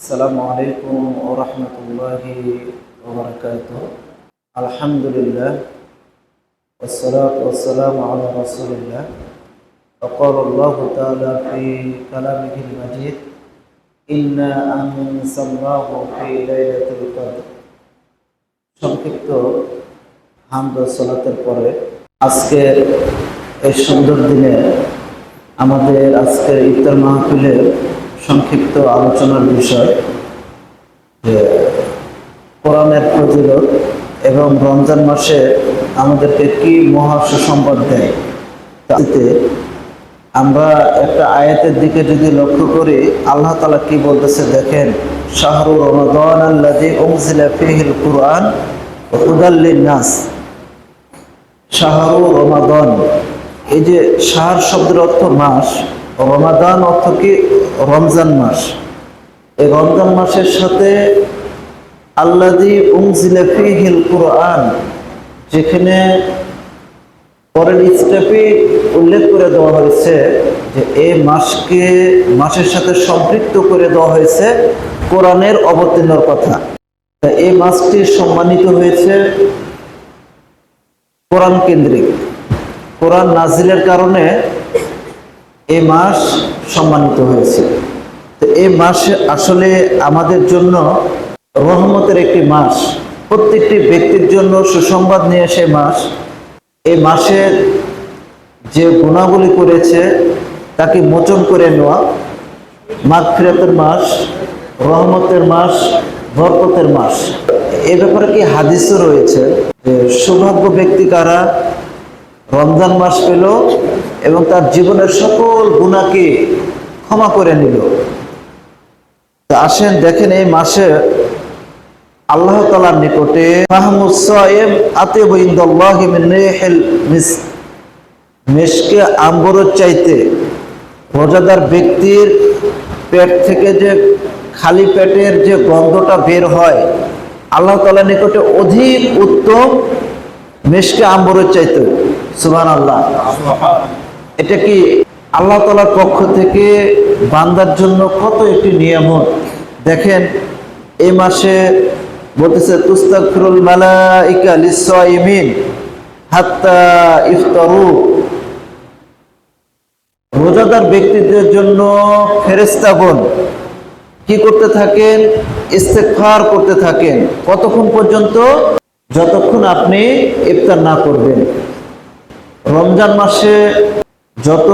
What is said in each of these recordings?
السلام عليكم ورحمة الله وبركاته الحمد لله والصلاة والسلام على رسول الله وقال الله تعالى في كلامه المجيد إنا أنزلناه في ليلة القدر সংক্ষিপ্ত হামদ ও সালাতের পরে আজকের এই সুন্দর দিনে আমাদের আজকের ইফতার মাহফিলের সংক্ষিপ্ত আলোচনার বিষয় যে কোরআনের ফজিলত এবং রমজান মাসে আমাদেরকে কি মহা সুসংবাদ দেয় তাতে আমরা একটা আয়াতের দিকে যদি লক্ষ্য করি, আল্লাহ তালা কি বলতেছে দেখেন, শাহরু রমাদান আল্লাদি উমজিলা ফিহিল কুরআন হুদাল্লিন নাস শাহরু রমাদান, এই যে শাহর শব্দের অর্থ মাস, রমাদান অর্থ কি? রমজান মাস। এই রমজান মাসের সাথে আল্লাদি ফিহিল কুরআন, যেখানে পরের স্টেপে উল্লেখ করে দেওয়া হয়েছে যে এই মাসকে, মাসের সাথে সম্পৃক্ত করে দেওয়া হয়েছে কোরআনের অবতীর্ণর কথা। এই মাসটি সম্মানিত হয়েছে কোরআন কেন্দ্রিক। কোরআন নাজিলের কারণে এই মাস সম্মানিত হয়েছে। তো এই মাস আসলে আমাদের জন্য রহমতের একটি মাস। প্রত্যেকটি ব্যক্তির জন্য সুসংবাদ নিয়ে সে মাস। এই মাসের যে গুণাবলী করেছে, তাকে মোচন করে নেওয়া মাঘ ফিরাতের মাস, রহমতের মাস, বরকতের মাস। এ ব্যাপারে কি হাদিসও রয়েছে যে সৌভাগ্য ব্যক্তি কারা? রমজান মাস পেল এবং তার জীবনের সকল গুণাকে ক্ষমা করে নিল। আসেন, দেখেন এই মাসে আল্লাহ তালার নিকটে মেশকে আম্বরের চাইতে রোজাদার ব্যক্তির পেট থেকে যে খালি পেটের যে গন্ধটা বের হয়, আল্লাহ তালার নিকটে অধিক উত্তম মেশকে আম্বরের চাইতে। সুবান আল্লাহ এটা কি আল্লাহ তালার পক্ষ থেকে বান্দার জন্য কত একটি নিয়ামত? দেখেন, এই মাসে বলতেছে, তুস্তাগফিরুল মালাইকা হাত্তা ইফতারু। রোজাদার ব্যক্তিদের জন্য ফেরেস্তাগণ কি করতে থাকেন? ইস্তেগফার করতে থাকেন। কতক্ষণ পর্যন্ত? যতক্ষণ আপনি ইফতার না করবেন। রমজান মাসে যত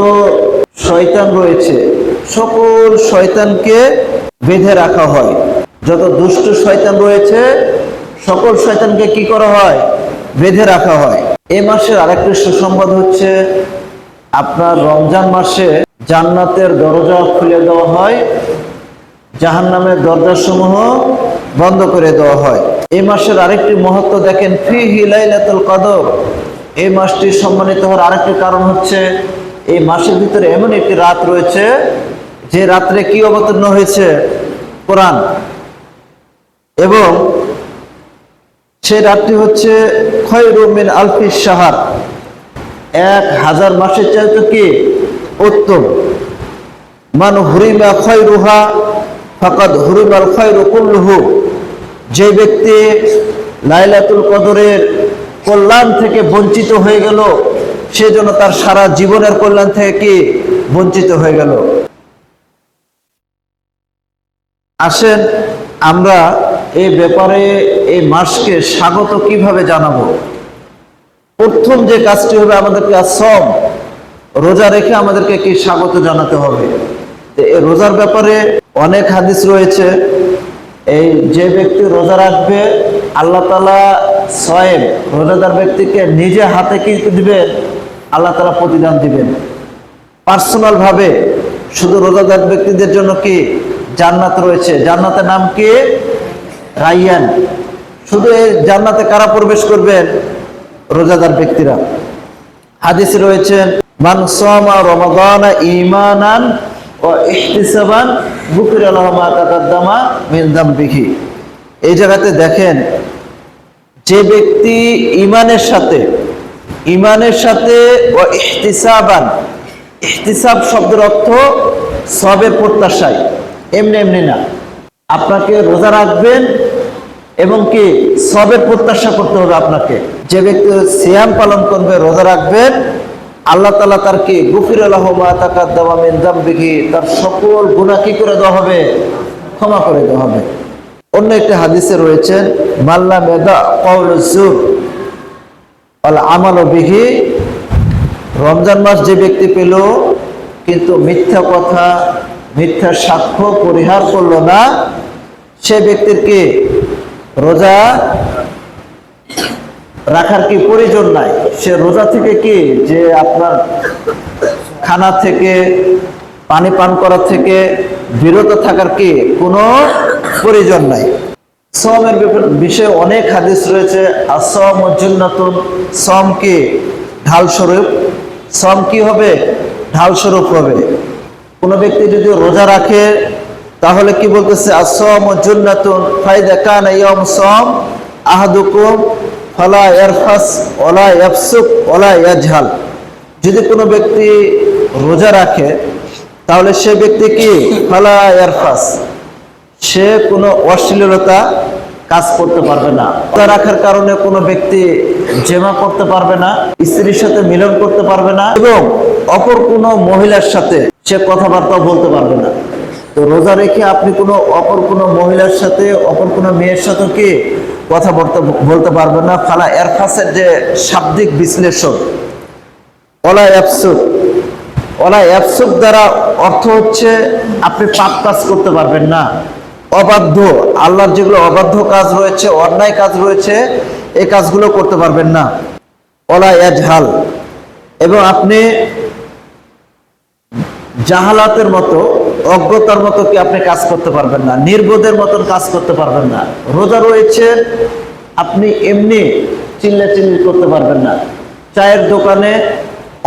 শয়তান রয়েছে, সকল শয়তানকে বেঁধে রাখা হয়। যত দুষ্ট শয়তান রয়েছে, সকল শয়তানকে কি করা হয়? বেঁধে রাখা হয়। এ মাসের আরেকটি সুসংবাদ হচ্ছে, আপনার রমজান মাসে জান্নাতের দরজা খুলে দেওয়া হয় জাহান নামের দরজাসমূহ বন্ধ করে দেওয়া হয়। এই মাসের আরেকটি মহত্ব দেখেন ফি হিলাইলাতুল কদর। এই মাসটি সম্মানিত হওয়ার আরেকটি কারণ হচ্ছে এই মাসের ভিতরে এমন একটি রাত রয়েছে, যে রাত্রে কি অবতীর্ণ হয়েছে? কোরআন। এবং সে রাতটি হচ্ছে খয়রুমিন আলফি সাহার এক হাজার মাসের চাইতে কি উত্তম? মান হুরিমা খয়রুহা, ফাকাদ হুরিমাল খয়রু কুল্লুহু। যে ব্যক্তি লাইলাতুল কদরের কল্যাণ থেকে বঞ্চিত হয়ে গেল সেজন্য তার সারা জীবনের কল্যাণ থেকে কি বঞ্চিত হয়ে গেল? আসেন, আমরা এই ব্যাপারে এই মাসকে স্বাগত কীভাবে জানাব? প্রথম যে কাজটি হবে আমাদেরকে সম, রোজা রেখে আমাদেরকে কি স্বাগত জানাতে হবে? এই রোজার ব্যাপারে অনেক হাদিস রয়েছে। এই যে ব্যক্তি রোজা রাখবে, আল্লাহ তালা সয়েব রোজাদার ব্যক্তিকে নিজে হাতে কি দিবেন। আল্লাহ তালা প্রতিদান দিবেন। পার্সোনাল ভাবে শুধু রোজাদার ব্যক্তিদের জন্য কি জান্নাত রয়েছে? জান্নাতের নাম কি? রাইয়ান। শুধু এই জান্নাতে কারা প্রবেশ করবেন? রোজাদার ব্যক্তিরা। হাদিসে রয়েছেন ও এই জায়গাতে দেখেন, যে ব্যক্তি ইমানের সাথে ইমানের সাথে ও ইহতিসাবান। ইহতিসাব শব্দের অর্থ সবের প্রত্যাশায়। এমনি এমনি না। আপনাকে রোজা রাখবেন এবং কি সবের প্রত্যাশা করতে হবে আপনাকে। যে ব্যক্তি সিয়াম পালন করবে, রোজা রাখবেন, আল্লাহ তালা তার কি গুফির তাকাদ্দামিন জাম্বিহি তার সকল গুণা কি করে দেওয়া হবে? ক্ষমা করে দেওয়া হবে। অন্য একটি হাদিসে রয়েছেন মাল্লা মেদা কৌল আল আমাল বিহি, রমজান মাস যে ব্যক্তি পেল, কিন্তু মিথ্যা কথা, মিথ্যা সাক্ষ্য পরিহার করল না, সে ব্যক্তির কি রোজা রাখার কি প্রয়োজন নাই? সে রোজা থেকে কি যে আপনার খানা থেকে, পানি পান করা থেকে বিরত থাকার কি কোনো প্রয়োজন নাই? সমের বিষয়ে অনেক হাদিস রয়েছে। আসম জুন্নাতুন সম কি? ঢাল স্বরূপ সম কি হবে? ঢাল স্বরূপ হবে। কোনো ব্যক্তি যদি রোজা রাখে, তাহলে কি বলতেছে? আসম জুন্নাতুন, ফাইদা কান ইয়ম সম আহাদুকুম ফলা ইয়ারফাস ওলা ইয়াফসুক ওলা ইয়াজহাল। যদি কোনো ব্যক্তি রোজা রাখে, তাহলে সে ব্যক্তি কি? ফালা ইয়ারফাস। সে কোনো অশ্লীলতা কাজ করতে পারবে না। রাখার কারণে কোনো ব্যক্তি জেমা করতে পারবে না, স্ত্রীর সাথে মিলন করতে পারবে না এবং অপর কোনো মহিলার সাথে সে কথাবার্তা বলতে পারবে না। তো রোজা রেখে আপনি কোনো অপর কোনো মহিলার সাথে, অপর কোনো মেয়ের সাথে কি কথা বলতে পারবেন না? ফালা এরফাসের যে শাব্দিক বিশ্লেষণ অলা অ্যাপসুক অলা অ্যাপসুক দ্বারা অর্থ হচ্ছে আপনি পাপ কাজ করতে পারবেন না। অবাধ্য, আল্লাহর যেগুলো অবাধ্য কাজ রয়েছে, অন্যায় কাজ রয়েছে এই কাজগুলো করতে পারবেন না। অলা এজহাল এবং আপনি জাহালাতের মতো, অজ্ঞতার মতো কি আপনি কাজ করতে পারবেন না, নির্বোধের মতন কাজ করতে পারবেন না। রোজা রয়েছে, আপনি এমনি চিল্লা চিল্লি করতে পারবেন না। চায়ের দোকানে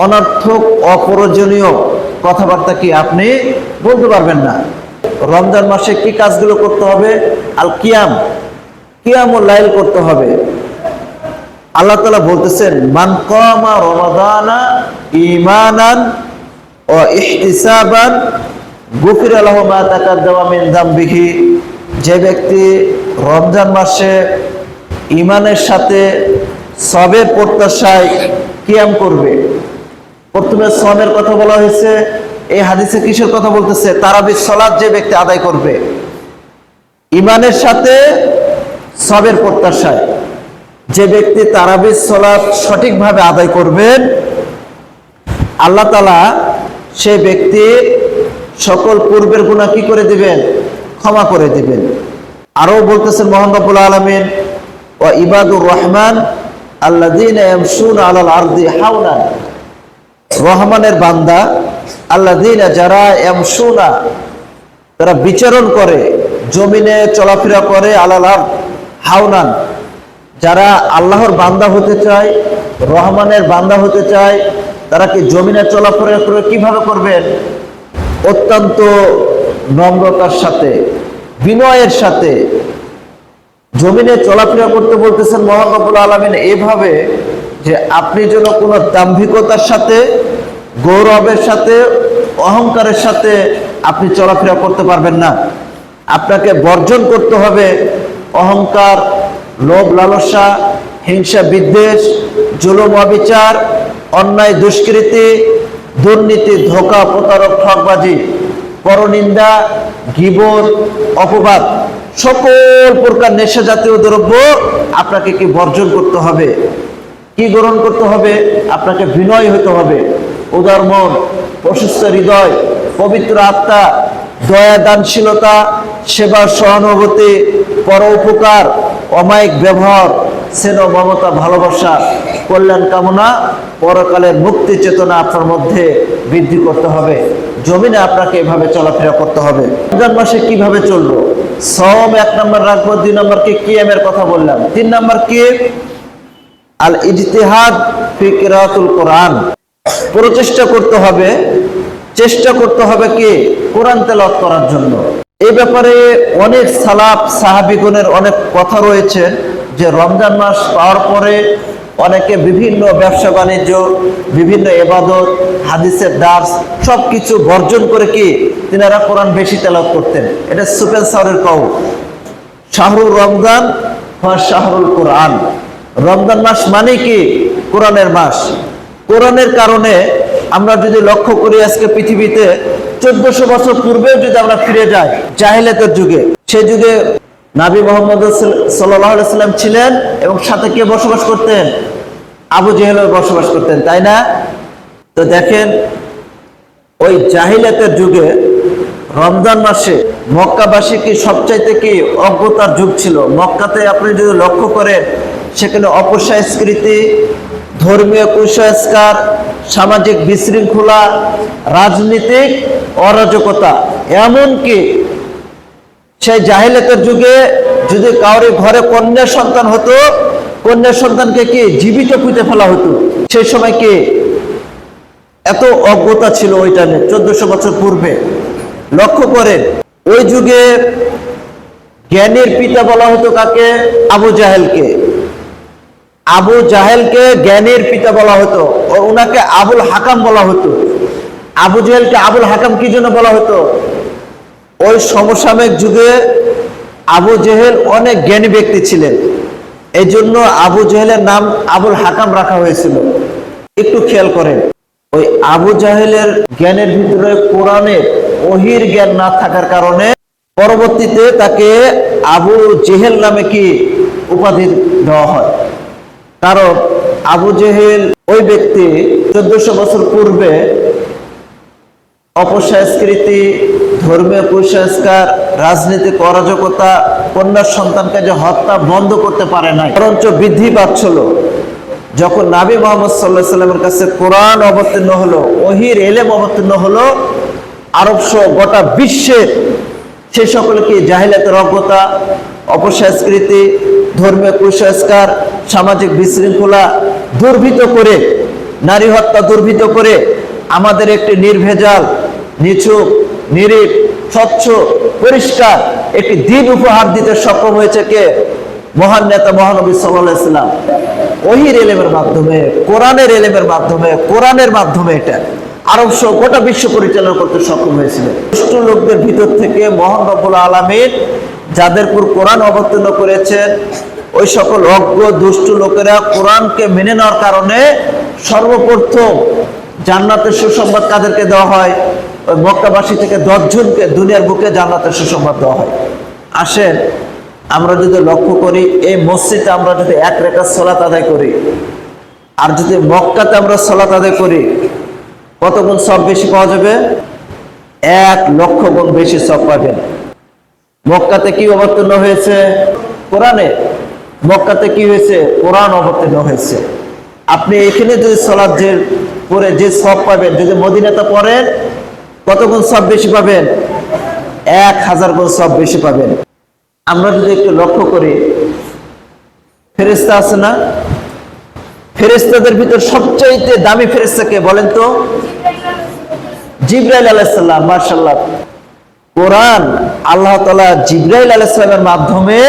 অনর্থক, অপ্রয়োজনীয় কথাবার্তা কি আপনি বলতে পারবেন না। রমজান মাসে কি কাজগুলো করতে হবে? আল কিয়াম। কিয়াম ও লাইল করতে হবে। আল্লাহ তালা বলতেছেন, মান কমা রমাদানা ইমানান ও ইহতিসাবান, গুফির আল্লাহ মা তাকাদ্দামা মিন যামবিহি যে ব্যক্তি রমজান মাসে ইমানের সাথে সবের প্রত্যাশায় কিয়াম করবে, প্রথমে সবের কথা বলা হয়েছে এই হাদিসে কিসের কথা বলতেছে? তারাবি সলাদ যে ব্যক্তি আদায় করবে। ইমানের সাথে সবের প্রত্যাশায়। যে ব্যক্তি তারাবির সলাদ সঠিকভাবে আদায় করবেন আল্লাহ তালা সে ব্যক্তির সকল পূর্বের গুণা কি করে দিবেন? ক্ষমা করে দিবেন। আরও বলতেছেন মোহাম্মবুল আলমিন ও ইবাদুর রহমান আল্লাদিন এমসুন আলাল আরদি হাওনান রহমানের বান্দা আল্লাদিন যারা এমসুনা তারা বিচরণ করে, জমিনে চলাফেরা করে আলাল হাওনান, যারা আল্লাহর বান্দা হতে চায়, রহমানের বান্দা হতে চায়, তারা কি জমিনে চলাফেরা করে কীভাবে করবেন? অত্যন্ত নম্রতার সাথে, বিনয়ের সাথে, জমিনে চলাফেরা করতে বলতেছেন মোহাম্মবুল আলমিন এইভাবে যে আপনি যেন কোনো দাম্ভিকতার সাথে গৌরবের সাথে, অহংকারের সাথে আপনি চলাফেরা করতে পারবেন না। আপনাকে বর্জন করতে হবে অহংকার, লোভ, লালসা, হিংসা, বিদ্বেষ, জুলুম, অবিচার, অন্যায়, দুষ্কৃতি, দুর্নীতি, ধোকা, প্রতারক ঠকবাজি পরনিন্দা, গিবর, অপবাদ, সকল প্রকার নেশা জাতীয় দ্রব্য আপনাকে কি বর্জন করতে হবে? কি গ্রহণ করতে হবে? আপনাকে বিনয় হতে হবে। উদার মন, প্রশস্ত হৃদয়, পবিত্র আত্মা, দয়া, দানশীলতা সেবা সহানুভূতি, পর উপকার, অমায়িক ব্যবহার স্নেহ মমতা ভালোবাসা, কল্যাণ কামনা, পরকালের মুক্তি চেতনা আপনার মধ্যে বৃদ্ধি করতে হবে। জমিনে আপনাকে এভাবে চলাফেরা করতে হবে। রমজান মাসে কীভাবে চলবো? সম এক নম্বর, রাখব, দুই নম্বর কে? কি কিয়ামের কথা বললাম। তিন নম্বর কে? আল ইজতিহাদ ফিকরাতুল কোরআন। প্রচেষ্টা করতে হবে। চেষ্টা করতে হবে কি? কোরআন তেলাওয়াত করার জন্য। এই ব্যাপারে অনেক সালাপ সাহাবিগুনের অনেক কথা রয়েছে যে রমজান মাস পাওয়ার পরে অনেকে বিভিন্ন ব্যবসা বাণিজ্য, বিভিন্ন এবাদত হাদিসের দাস সব কিছু বর্জন করে কি? তিনারা কোরআন বেশি তেলাওয়াত করতেন। এটা সুপেন সাউরের কও শাহরুল রমজান বা শাহরুল কোরআন। রমজান মাস মানে কি? কোরআনের মাস। কোরআনের কারণে আমরা যদি লক্ষ্য করি আজকে পৃথিবীতে চোদ্দশো বছর পূর্বেও যদি আমরা ফিরে যাই জাহিলাতের যুগে সে যুগে নাবি মোহাম্মদ সাল্লাম ছিলেন এবং সাথে কে বসবাস করতেন? আবু জেহেলের বসবাস করতেন, তাই না? তো দেখেন, ওই জাহিলাতের যুগে রমজান মাসে মক্কাবাসী কি সবচাইতে কি অজ্ঞতার যুগ ছিল? মক্কাতে আপনি যদি লক্ষ্য করেন, সেখানে অপসংস্কৃতি ধর্মীয় কুসংস্কার, সামাজিক বিশৃঙ্খলা, রাজনীতিক অরাজকতা, এমনকি সেই জাহিলাতের যুগে যদি কাউরি ঘরে কন্যা সন্তান হতো, কন্যা সন্তানকে কি জীবিত পুঁতে ফেলা হতো? সেই সময় কি এত অজ্ঞতা ছিল ওইটা নিয়ে? চোদ্দশো বছর পূর্বে। লক্ষ্য করেন, ওই যুগে জ্ঞানের পিতা বলা হতো কাকে? আবু জাহেলকে। আবু জাহেলকে জ্ঞানের পিতা বলা হতো ওনাকে আবুল হাকাম বলা হতো। আবু জাহেলকে আবুল হাকাম কি জন্য বলা হতো? ওই সমসাময়িক যুগে আবু জেহেল অনেক জ্ঞানী ব্যক্তি ছিলেন। এই জন্য আবু জেহেলের নাম আবুল হাকাম রাখা হয়েছিল। একটু খেয়াল করেন, ওই আবু জাহেলের জ্ঞানের ভিতরে কোরআনের অহির জ্ঞান না থাকার কারণে পরবর্তীতে তাকে আবু জেহেল নামে কি উপাধি দেওয়া হয়? কারণ আবু জেহেল ওই ব্যক্তি চোদ্দশো বছর পূর্বে অপসংস্কৃতি, ধর্মীয় কুসংস্কার রাজনৈতিক অরাজকতা কন্যার সন্তানকে যে হত্যা বন্ধ করতে পারে নাই, বরঞ্চ বৃদ্ধি পাচ্ছিল যখন নাবি মোহাম্মদ সাল্লাহ সাল্লামের কাছে কোরআন অবতীর্ণ হলো, ওহির এলেম অবতীর্ণ হলো, আরব সহ গোটা বিশ্বের সে সকলকে জাহিলাতের অজ্ঞতা, অপসংস্কৃতি, ধর্মীয় কুসংস্কার সামাজিক বিশৃঙ্খলা দুর্বৃত করে, নারী হত্যা দুর্বৃত করে, আমাদের একটি নির্ভেজাল নিছুক নিরিট স্বচ্ছ, পরিষ্কার একটি দিন উপহার দিতে সক্ষম হয়েছে কে? মহান নেতা মহানবী সাল্লাহ ওহির এলেমের মাধ্যমে, কোরআনের এলেমের মাধ্যমে, কোরআনের মাধ্যমে এটা। আরব সহ গোটা বিশ্ব পরিচালনা করতে সক্ষম হয়েছিল। দুষ্ট লোকদের ভিতর থেকে মহান রব্বুল আলমীর যাদের কোরআন অবতীর্ণ করেছেন ওই সকল অজ্ঞ, দুষ্ট লোকেরা কোরআনকে মেনে নেওয়ার কারণে সর্বপ্রথম জান্নাতের সুসংবাদ কাদেরকে দেওয়া হয়? ওই মক্কাবাসী থেকে দশজনকে দুনিয়ার বুকে জান্নাতের সুসংবাদ দেওয়া হয়। আসেন, আমরা যদি লক্ষ্য করি, এই মসজিদে আমরা যদি এক রেখা সলাত আদায় করি, আর যদি মক্কাতে আমরা সলাত আদায় করি, কত গুণ সব বেশি পাওয়া যাবে? এক লক্ষ গুণ বেশি সব পাবেন। মক্কাতে কি অবতীর্ণ হয়েছে? কোরআনে মক্কাতে কি হয়েছে? কোরআন অবতীর্ণ হয়েছে। আপনি এখানে যদি সলাদ যে পরে যে সব পাবেন, যদি মদিনাতে পড়েন, কত গুণ সব বেশি পাবেন? এক হাজার গুণ সব বেশি পাবেন। আমরা যদি একটু লক্ষ্য করি ফেরেস্তা আছে না? ফেরেস্তাদের ভিতর সবচাইতে দামি ফেরেস্তাকে বলেন তো? জিব্রাইল আলাইসাল্লাম মার্শাল্লাহ কোরআন আল্লাহ তালা জিব্রাইল আলাইসাল্লামের মাধ্যমে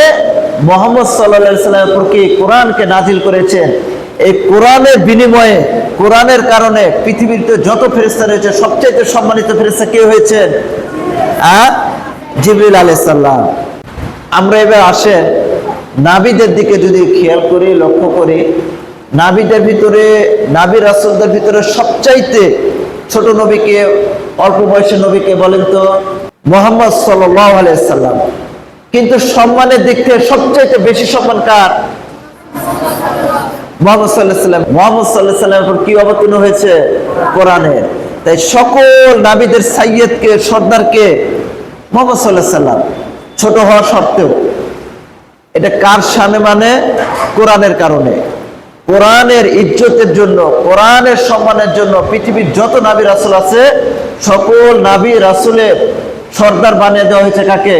মোহাম্মদ সাল্লা সাল্লামের কোরআনকে নাজিল করেছেন এই কোরআনের বিনিময়ে, কোরআনের কারণে পৃথিবীতে যত ফেরেস্তা রয়েছে, সবচাইতে সম্মানিত ফেরেস্তা কে হয়েছেন জিবরিল আলাইসাল্লাম আমরা এবার আসেন নাবিদের দিকে যদি খেয়াল করি, লক্ষ্য করি, নাবিদের ভিতরে, নাবি রাসুলদের ভিতরে সবচাইতে ছোট নবীকে, অল্প বয়সের নবীকে বলেন তো, মোহাম্মদ সাল্লাম কিন্তু সম্মানের দিক থেকে সবচাইতে বেশি সম্মান কার? মোহাম্মদ মোহাম্মদ কি অবতীর্ণ হয়েছে? তাই সকল সর্দারকে ছোট হওয়া সত্ত্বেও, এটা কার মানে? কারণে। কোরআনের ইজ্জতের জন্য, কোরআনের সম্মানের জন্য পৃথিবীর যত নাবি রাসুল আছে, সকল নাবি রাসুলের সর্দার বানিয়ে দেওয়া হয়েছে কাকে?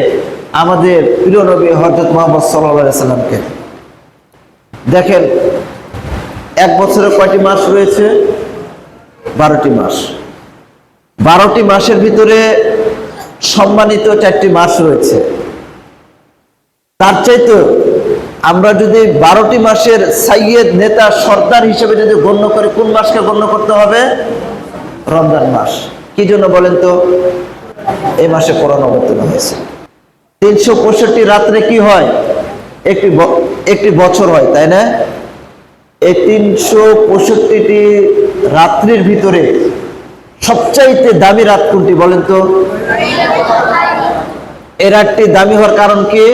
আমাদের প্রিয় নবী মোহাম্মদ সাল্লামকে। দেখেন, এক বছরে কয়টি মাস রয়েছে? বারোটি মাস। বারোটি মাসের ভিতরে সম্মানিত চারটি মাস রয়েছে। তার চাইতে আমরা যদি বারোটি মাসের সাইয়েদ নেতা সর্দার হিসেবে যদি গণ্য করে, কোন মাসকে গণ্য করতে হবে? রমজান মাস। কি জন্য বলেন তো? এই মাসে কোরআন অবতীর্ণ হয়েছে। তিনশো পঁয়ষট্টি রাত্রে কি হয়? একটি একটি বছর হয়, তাই না? এই তিনশো পঁয়ষট্টিটি রাত্রির ভিতরে সবচাইতে দামি রাত কোনটি বলেন তো? এই রাতটি দামি হওয়ার কারণ কি?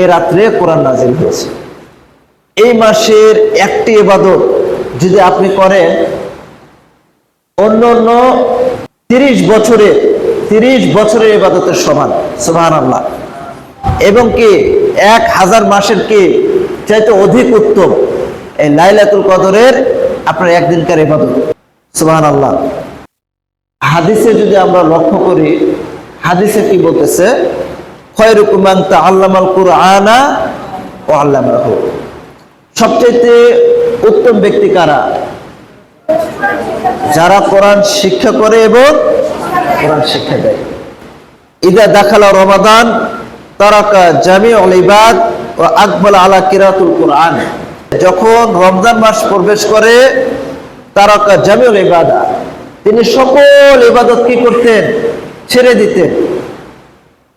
এই রাত্রে কোরআন নাজিল হয়েছে। এই মাসের একটি এবাদত যদি আপনি করেন অন্য অন্য তিরিশ বছরের তিরিশ বছরের এবাদতের সমান সুহান আল্লাহ এবং কি এক হাজার মাসের কি চাইতে অধিক উত্তম? এই লাইলাতুল কদরের আপনার একদিনকার এবাদত সুহান আল্লাহ হাদিসে যদি আমরা লক্ষ্য করি, হাদিসে কি বলতেছে? খয়রুকুমান তাআল্লামাল কুরআনা ও আল্লামাহু। সবচেয়ে উত্তম ব্যক্তি কারা? যারা কোরআন শিক্ষা করে এবং কোরআন শিক্ষা দেয়। ইদা দাখালা রমাদান, তারাকা জামি ইবাদ ও আকবাল আলা কিরাতুল কোরআন। যখন রমজান মাস প্রবেশ করে, তারাকা জামি ইবাদা, তিনি সকল ইবাদত কি করতেন? ছেড়ে দিতেন।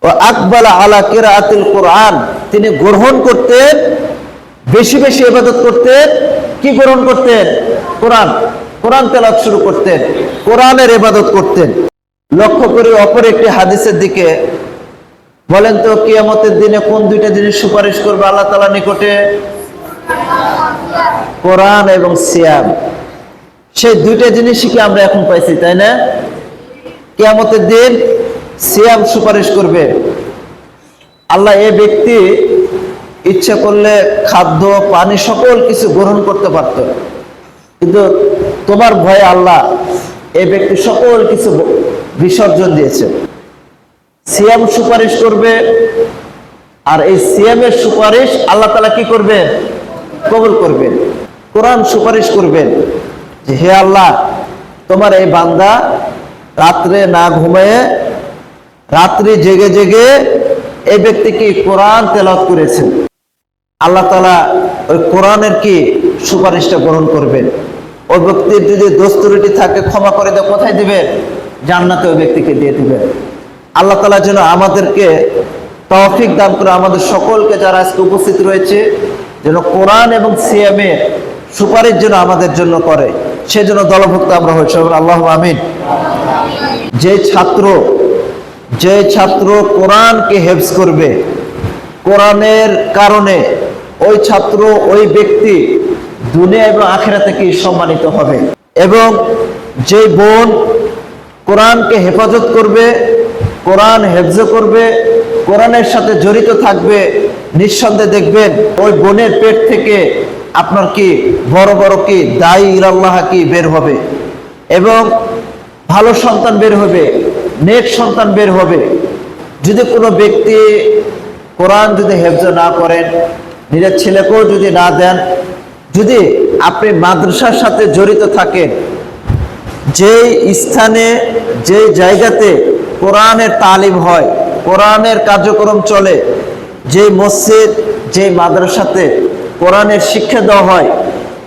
ও আকবাল আলা কিরাতুল কোরআন, তিনি গ্রহণ করতেন, বেশি বেশি ইবাদত করতেন। কি গ্রহণ করতেন? কোরআন। কোরআন তেলাত শুরু করতেন। কোরআনের ইবাদত করতেন। লক্ষ্য করে অপর একটি হাদিসের দিকে বলেন তো, কিয়ামতের দিনে কোন দুইটা জিনিস সুপারিশ করবে আল্লাহ তালা নিকটে? কোরআন এবং সিয়াম। সেই দুইটা জিনিসই কি আমরা এখন পাইছি, তাই না? কিয়ামতের দিন সিয়াম সুপারিশ করবে। আল্লাহ এ ব্যক্তি ইচ্ছা করলে খাদ্য, পানি, সকল কিছু গ্রহণ করতে পারত। কিন্তু তোমার ভয়ে আল্লাহ এ ব্যক্তি সকল কিছু বিসর্জন দিয়েছে। সিয়াম সুপারিশ করবে, আর এই সিয়ামের সুপারিশ আল্লাহ তালা কি করবেন কবুল করবেন কোরআন সুপারিশ করবেন যে, হে আল্লাহ, তোমার এই বান্দা রাত্রে না ঘুমিয়ে, রাত্রি জেগে জেগে এই ব্যক্তি কি কোরআন তেলাওয়াত করেছেন আল্লাহ তালা ওই কোরআনের কি সুপারিশটা গ্রহণ করবেন ওই ব্যক্তির যদি দোস্তুরিটি থাকে, ক্ষমা করে দেয়, কোথায় দিবেন জান্নাতে ওই ব্যক্তিকে দিয়ে দিবেন আল্লাহ তালা যেন আমাদেরকে তৌফিক দান করে আমাদের সকলকে যারা আজকে উপস্থিত রয়েছে, যেন কোরআন এবং সিএমের সুপারিশ যেন আমাদের জন্য করে সেজন্য দলভুক্ত আমরা হয়েছি আল্লাহ আমিন। যে ছাত্র যে ছাত্র কোরআনকে হেফজ করবে, কোরআনের কারণে ওই ছাত্র, ওই ব্যক্তি দুনিয়া এবং আখেরা কি সম্মানিত হবে? এবং যে বোন কোরআনকে হেফাজত করবে, কোরআন হেফজ করবে, কোরআনের সাথে জড়িত থাকবে, নিঃসন্দেহে দেখবেন ওই বোনের পেট থেকে আপনার কি বড় বড় কি দায়ী ইলাল্লাহ কি বের হবে এবং ভালো সন্তান বের হবে, নেক সন্তান বের হবে। যদি কোনো ব্যক্তি কোরআন যদি হেফজ না করেন, নিজের ছেলেকেও যদি না দেন, যদি আপনি মাদ্রাসার সাথে জড়িত থাকেন যেই স্থানে, যে জায়গাতে কোরআনের তালিম হয়, কোরআনের কার্যক্রম চলে, যে মসজিদ, যে মাদ্রাসাতে কোরআনের শিক্ষা দেওয়া হয়,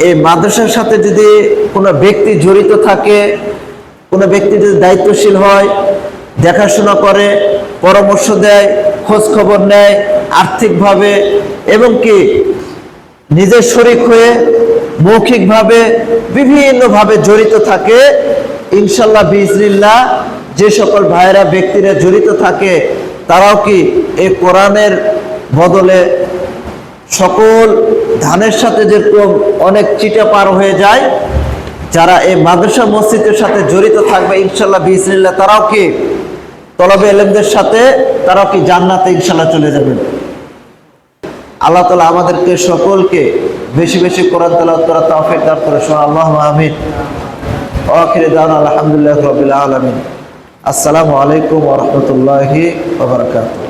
এই মাদ্রাসার সাথে যদি কোনো ব্যক্তি জড়িত থাকে, কোনো ব্যক্তি যদি দায়িত্বশীল হয়, দেখাশোনা করে, পরামর্শ দেয় খোঁজ খবর নেয়, আর্থিকভাবে, এবং কি নিজের শরিক হয়ে মৌখিকভাবে বিভিন্নভাবে জড়িত থাকে। ইনশাল্লাহ বিজনিল্লাহ যে সকল ভাইয়েরা, ব্যক্তিরা জড়িত থাকে, তারাও কি এই কোরআনের বদলে সকল ধানের সাথে যেরকম অনেক চিটা পার হয়ে যায়, যারা এই মাদ্রাসা মসজিদের সাথে জড়িত থাকবে ইনশাল্লাহ বিজনিল্লাহ তারাও কি তলবে এলেমদের সাথে, তারাও কি জান্নাতে ইনশাল্লাহ চলে যাবেন। আল্লাহ তালা আমাদেরকে সকলকে বেশি বেশি কোরআন তালা করা তৌফিক দান করে শোনা আল্লাহ আহমিন আখিরে দান আলহামদুলিল্লাহ রবিল আলমিন। আসসালামু আলাইকুম ওরহমতুল্লাহি ওবরাকাতুহ